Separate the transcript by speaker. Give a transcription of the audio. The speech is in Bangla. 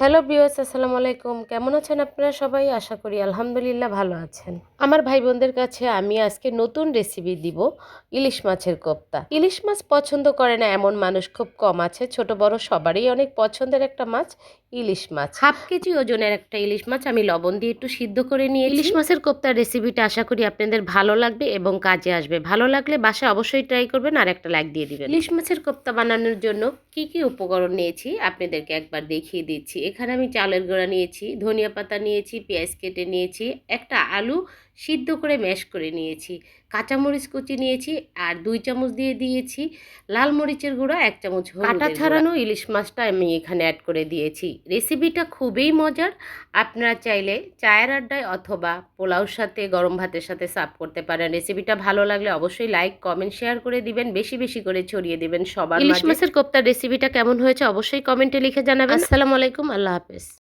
Speaker 1: হ্যালো বিওস আসসালামু আলাইকুম। কেমন আছেন আপনারা সবাই? আশা করি আলহামদুলিল্লাহ ভালো আছেন। আমার ভাই বোনদের কাছে আমি আজকে নতুন রেসিপি দিব ইলিশ মাছের কোপ্তা। ইলিশ মাছ পছন্দ করে না এমন মানুষ খুব কম আছে। ছোট বড় সবারই অনেক পছন্দের একটা মাছ ইলিশ মাছ। হাফ কেজি ওজনের একটা ইলিশ মাছ আমি লবণ দিয়ে একটু সিদ্ধ করে নিয়ে ইলিশ মাছের কোপ্তার রেসিপিটা আশা করি আপনাদের ভালো লাগবে এবং কাজে আসবে। ভালো লাগলে বাসায় অবশ্যই ট্রাই করবেন আর একটা লাইক দিয়ে দিবেন। ইলিশ মাছের কোপ্তা বানানোর জন্য কি কি উপকরণ নিয়েছি আপনাদেরকে একবার দেখিয়ে দিচ্ছি। এখানে আমি চালের গোড়া নিয়েছি ধনিয়া পাতা নিয়েছি পেঁয়াজ কেটে নিয়েছি একটা আলু সিদ্ধ করে ম্যাশ করে নিয়েছি। কাঁচামরিচ কুচি নিয়েছি আর দুই চামচ দিয়ে দিয়েছি লাল মরিচের গুঁড়া এক চামচ কাটা ছাড়ানো ইলিশ মাছটা আমি এখানে অ্যাড করে দিয়েছি। রেসিপিটা খুবই মজার। আপনারা চাইলে চায়ের আড্ডায় অথবা পোলাওর সাথে গরম ভাতের সাথে সার্ভ করতে পারেন। রেসিপিটা ভালো লাগলে অবশ্যই লাইক কমেন্ট শেয়ার করে দিবেন। বেশি বেশি করে ছড়িয়ে দিবেন সবার ইলিশ মাছের কোপ্তার রেসিপিটা কেমন হয়েছে অবশ্যই কমেন্টে লিখে জানাবেন। আসসালামু আলাইকুম আল্লাহ হাফেজ।